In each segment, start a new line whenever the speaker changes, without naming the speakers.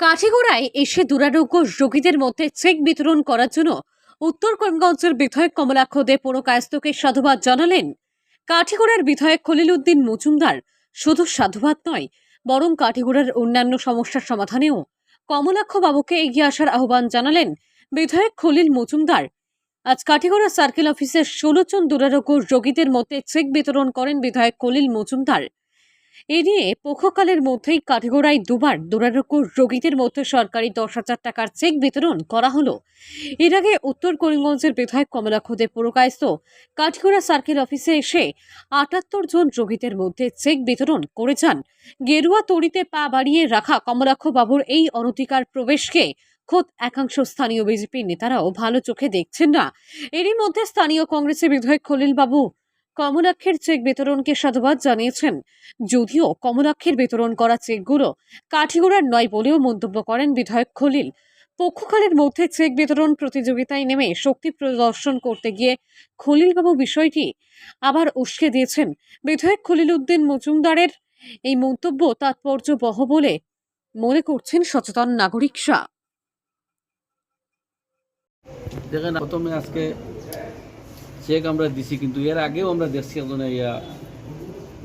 কাঠিগোড়ায় এসে দুরারোগ্য রোগীদের মধ্যে চেক বিতরণ করার জন্য উত্তর করিমগঞ্জের বিধায়ক কমলাক্ষ দে পুরকায়স্তকে সাধুবাদ জানালেন। কাঠিগোড়ার বিধায়ক খলিল উদ্দিন মজুমদার শুধু সাধুবাদ নয়, বরং কাঠিগোড়ার অন্যান্য সমস্যার সমাধানেও কমলাক্ষ বাবুকে এগিয়ে আসার আহ্বান জানালেন বিধায়ক খলিল মজুমদার। আজ কাঠিগোড়া সার্কেল অফিসের ষোলো জন দুরারোগ্য রোগীদের মধ্যে চেক বিতরণ করেন বিধায়ক খলিল মজুমদার। এ নিয়ে পক্ষকালের মধ্যেই কাঠগোড়ায় দুবার দুরারোগ্য রোগীদের মধ্যে সরকারি দশ হাজার টাকার চেক বিতরণ করা হলো। এর আগে উত্তর করিমগঞ্জের বিধায়ক কমলাক্ষদের পুরকায়স্ত কাঠগোড়া সার্কেল অফিসে এসে আটাত্তর জন রোগীদের মধ্যে চেক বিতরণ করে যান। গেরুয়া তড়িতে পা বাড়িয়ে রাখা কমলাক্ষ বাবুর এই অনধিকার প্রবেশকে খোদ একাংশ স্থানীয় বিজেপির নেতারাও ভালো চোখে দেখছেন না। এরই মধ্যে স্থানীয় কংগ্রেসের বিধায়ক খলিল বাবু কমলাক্ষের চেক বিতরণকে সাধুবাদ জানিয়েছেন। যদিও কমলাক্ষের বিতরণ করা চেকগুলো কাঠিগোড়ার নয় বলেও মন্তব্য করেন বিধায়ক খলিল। পক্ষকালের মধ্যে চেক বিতরণ প্রতিযোগিতায় নেমে শক্তি প্রদর্শন করতে গিয়ে খলিলবাবু বিষয়টি আবার উস্কে দিয়েছেন। বিধায়ক খলিল উদ্দিন মজুমদারের এই মন্তব্য তাৎপর্যবহ বলে মনে করছেন সচেতন নাগরিকরা
দেখেন, প্রথমে আজকে চেক আমরা দিছি, কিন্তু এর আগেও আমরা দেখছি একজন ইয়া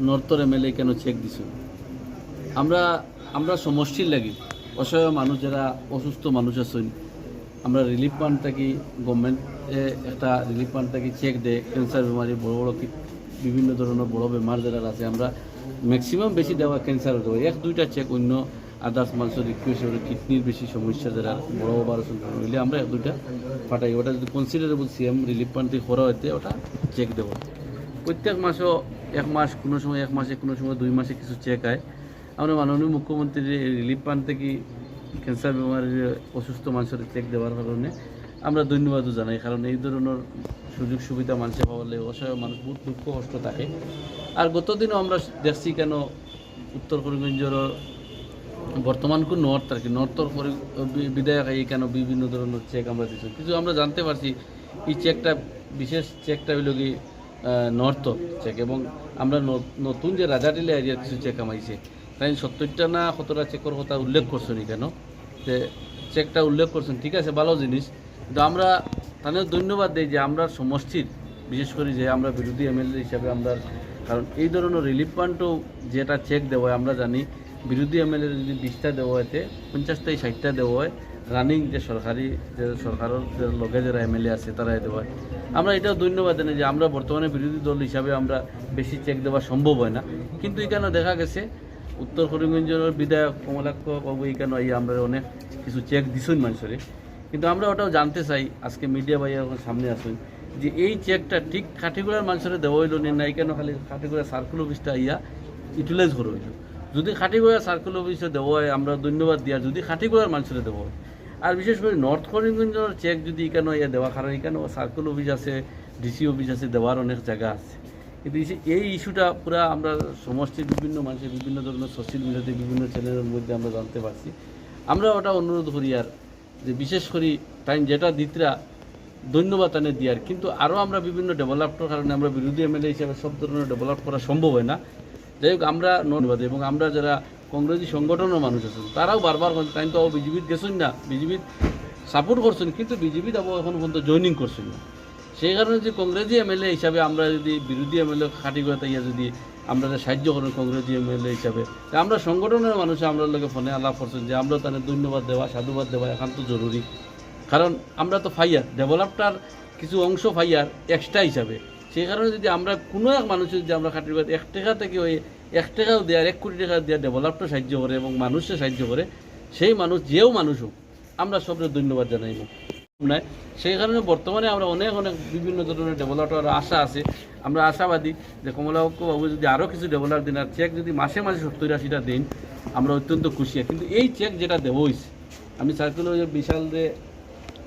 নর্থর এমএলএ কেন চেক দিছি? আমরা আমরা সমষ্টির লাগি। অসহায় মানুষ যারা অসুস্থ মানুষ আছেন, আমরা রিলিফ ফান্ড থাকি গভর্নমেন্টে একটা রিলিফ ফান্ড থাকি চেক দেয়? ক্যান্সার বেমারি, বড় বড় বিভিন্ন ধরনের বড় বেমার যারা আছে, আমরা ম্যাক্সিমাম বেশি দেওয়া ক্যান্সার দেওয়া। এক, দুইটা চেক অন্য আদার্স মানুষের রিকোয়েস্ট কিডনির বেশি সমস্যা যারা বড় অপারেশন হইলে আমরা দুইটা ফাটাই ওটা যদি কনসিডারেবল সিএম রিলিফ থেকে করা হইতে, ওটা চেক দেবো। প্রত্যেক মাসও এক মাস, কোনো সময় এক মাসে, কোনো সময় দুই মাসে কিছু চেক হয়। আমরা মাননীয় মুখ্যমন্ত্রীর রিলিফ ফান্ড থেকে ক্যান্সার বেমারির অসুস্থ মানুষের চেক দেওয়ার কারণে আমরা ধন্যবাদও জানাই। কারণ এই ধরনের সুযোগ সুবিধা মানুষে পাওয়ালে অসহায় মানুষ বহুত দুঃখ কষ্ট থাকে। আর গতদিনও আমরা দেখছি কেন উত্তর করিমগঞ্জের বর্তমান কোন নর্থ আর কি নর্থর বিধায়ক এই কেন বিভিন্ন ধরনের চেক আমরা দিচ্ছি কিছু আমরা জানতে পারছি, এই চেকটা বিশেষ চেকটা হইল কি নর্থ চেক এবং আমরা নতুন যে রাজাটিলা এরিয়ার কিছু চেক আমাইছে, তাই সত্তরটা না কতটা চেকের কথা উল্লেখ করছেন কেন? যে চেকটা উল্লেখ করছেন, ঠিক আছে, ভালো জিনিস, কিন্তু আমরা তাহলে ধন্যবাদ দিই যে আমরা সমষ্টির, বিশেষ করে যে আমরা বিরোধী এমএলএ হিসাবে আমরা, কারণ এই ধরনের রিলিফ ফান্ডও যেটা চেক দেওয়া আমরা জানি বিরোধী এমএলএ যদি বিশটা দেওয়া হয়েছে পঞ্চাশটাই ষাটটা দেওয়া হয় রানিং যে সরকারি, যে সরকারের লগে যারা এমএলএ আছে তারাই দেওয়া হয়। আমরা এটাও ধন্যবাদ জানাই যে আমরা বর্তমানে বিরোধী দল হিসাবে আমরা বেশি চেক দেওয়া সম্ভব হয় না। কিন্তু এখানে দেখা গেছে, উত্তর করিমগঞ্জের বিধায়ক কমলাক্ষ বাবু এখানে এই আমরা অনেক কিছু চেক দিছই মানুষের। কিন্তু আমরা ওটাও জানতে চাই, আজকে মিডিয়া ভাইয়া সামনে আসুন, যে এই চেকটা ঠিক কাঠিগুড়ার মানুষের দেওয়া হইল নি কেন খালি কাঠিগুড়া সার্কুল অফিসটা ইয়া ইউটিলাইজ করা হইল। যদি খাটিগুড়া সার্কুল অফিসে দেওয়া হয় আমরা ধন্যবাদ দিয়া যদি খাটিগুড়ার মানুষের হয় আর বিশেষ করে নর্থ করিমগঞ্জের চেক যদি এখানে ইয়া দেওয়া, কারণ এখানে সার্কুল অফিস আছে ডিসি অফিস আছে, দেওয়ার অনেক জায়গা আছে। কিন্তু এই ইস্যুটা পুরা আমরা সমষ্টির বিভিন্ন মানুষের, বিভিন্ন ধরনের সোশ্যাল মিডিয়াতে বিভিন্ন চ্যানেলের মধ্যে আমরা জানতে পারছি। আমরা ওটা অনুরোধ করি আর, যে বিশেষ করে টাইম যেটা দিতরা, ধন্যবাদ তানে দিয়ার। কিন্তু আরও আমরা বিভিন্ন ডেভেলপটার কারণে আমরা বিরোধী এমএলএ হিসাবে সব ধরনের ডেভেলপ করা সম্ভব হয় না। যাই হোক, আমরা ধন্যবাদ এবং আমরা যারা কংগ্রেসী সংগঠনের মানুষ আছেন তারাও বারবার তাই তো বিজেপিত গেছেন না, বিজেপিত সাপোর্ট করছেন, কিন্তু বিজেপি তাবো এখন পর্যন্ত জয়নিং করছেন না। সেই কারণে যে কংগ্রেসি এমএলএ হিসাবে আমরা যদি বিরোধী এমএলএ খাটি তাইয়া যদি আমরা সাহায্য করেন কংগ্রেসি এমএলএ হিসাবে, তা আমরা সংগঠনের মানুষ, আমরা লোকে ফোনে আলাপ করছেন যে আমরা তাদের ধন্যবাদ দেওয়া, সাধুবাদ দেওয়া একান্ত জরুরি। কারণ আমরা তো ফাইয়ার ডেভেলপটার কিছু অংশ ফাইয়ার এক্সট্রা হিসাবে। সেই কারণে যদি আমরা কোনো এক মানুষের যদি আমরা খাটির এক টাকা থেকে ওই এক টাকাও দেওয়ার এক কোটি টাকা দেওয়ার ডেভেলপটা সাহায্য করে এবং মানুষকে সাহায্য করে, সেই মানুষ যেও মানুষ হোক, আমরা সবরে ধন্যবাদ জানাইব নাই সেই কারণে বর্তমানে আমরা অনেক অনেক বিভিন্ন ধরনের ডেভেলপার আশা আছে আমরা আশাবাদী যে কমলাক্ষ বাবু যদি আরও কিছু ডেভেলপ দিন, আর চেক যদি মাসে মাসে সত্তর আশিটা দিন, আমরা অত্যন্ত খুশি। কিন্তু এই চেক যেটা দেওয়া হয়েছে আমি সার্কুলার বিশাল যে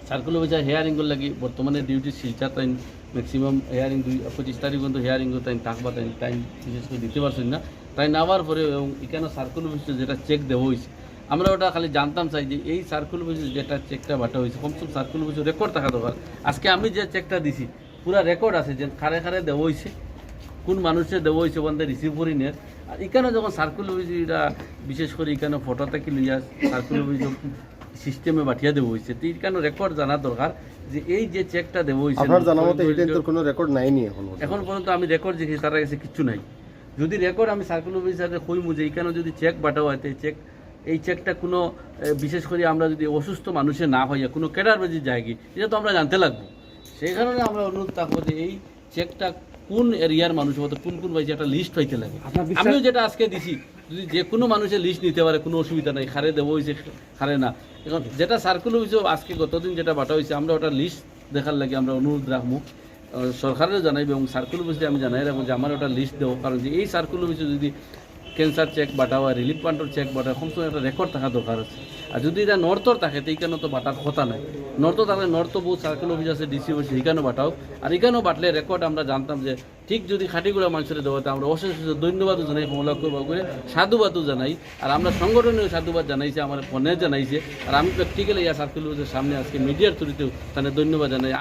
সার্কুলার অফিসার হেয়ারিং লাগি বর্তমানে ডিউটি শিলচা তাই ম্যাক্সিমাম হেয়ারিং দুই, পঁচিশ তারিখ পর্যন্ত হেয়ারিং তাই থাকবা তাই টাইম বিশেষ করে দিতে পারছেন না। তাই নেওয়ার পরে এবং এখানে সার্কুল অফিসে যেটা চেক দেওয়া হয়েছে। আমরা ওটা খালি জানতাম চাই যে এই সার্কুল অফিসে যেটা চেকটা বাটা হয়েছে। কমসম কম সার্কুল অফিসে রেকর্ড থাকা দরকার। আজকে আমি যে চেকটা দিছি, পুরা রেকর্ড আছে যে খারে খারে দেওয়া হয়েছে। কোন মানুষের দেওয়া হয়েছে বন্ধে রিসিভ করি নিয়ে আর এখানে যখন সার্কুল অফিসটা বিশেষ করে এখানে ফটো থেকে লইয়া সার্কুল অফিস সিস্টেমে পাঠিয়ে দেবো হয়েছে তো এখানে রেকর্ড জানা দরকার যে এই যে চেকটা দেবো হয়েছে
আপনার জানা মতে তোর কোনো রেকর্ড নাইনি এখন।
এখন পর্যন্ত আমি রেকর্ড দেখি তার কাছে কিচ্ছু নাই। যদি রেকর্ড আমি সার্কুল অফিসারকে কইমু যে এইখানে যদি চেক বাটাও হয় চেক এই চেকটা কোনো বিশেষ করে আমরা যদি অসুস্থ মানুষের না হইয়া কোনো ক্যাডার বাজি যায় কি এটা তো আমরা জানতে লাগবো। সেই কারণে আমরা অনুরোধ থাকব যে এই চেকটা কোন এরিয়ার মানুষ হতো কোন কোন বাজি একটা লিস্ট হইতে লাগে। আমিও যেটা আজকে দিছি যদি যে কোনো মানুষের লিস্ট নিতে পারে, কোনো অসুবিধা নাই, খারে দেবো হয়েছে খারে না। এখন যেটা সার্কুল হয়েছে আজকে গতদিন যেটা বাটা হয়েছে আমরা ওটা লিস্ট দেখার লাগে, আমরা অনুরোধ রাখব। সরকারেরও সরকারের জানাইবে এবং সার্কুল অফিসে আমি জানাই রাখব যে, আমার ওটা লিস্ট দেবো কারণ যে এই সার্কুল অফিসে যদি ক্যান্সার চেক বাটা হয় রিলিফ ফান্ডের চেক বাটা সময় একটা রেকর্ড থাকা দরকার আছে। আর যদি এটা নর্থর থাকে, তো এইখানে তো বাটার কথা নাই। নর্থ থাকলে নর্থ বহুত সার্কেল অফিস আছে ডিসি অফিস এইখানেও বাটাও। আর এখানেও বাটলে রেকর্ড আমরা জানতাম যে, ঠিক যদি খাটিগুড়া মানুষের দেওয়া তো আমরা অশেষ অশেষ ধন্যবাদও জানাই কমলাক্ষ বাবু করে সাধুবাদও জানাই। আর আমরা সংগঠনেও সাধুবাদ জানাইছে আমার ফোনে জানাইছে। আর আমি প্র্যাকটিক্যালি ইয়া সার্কেল অফিসের সামনে আজকে মিডিয়ার থ্রুতেও তাহলে ধন্যবাদ জানাই।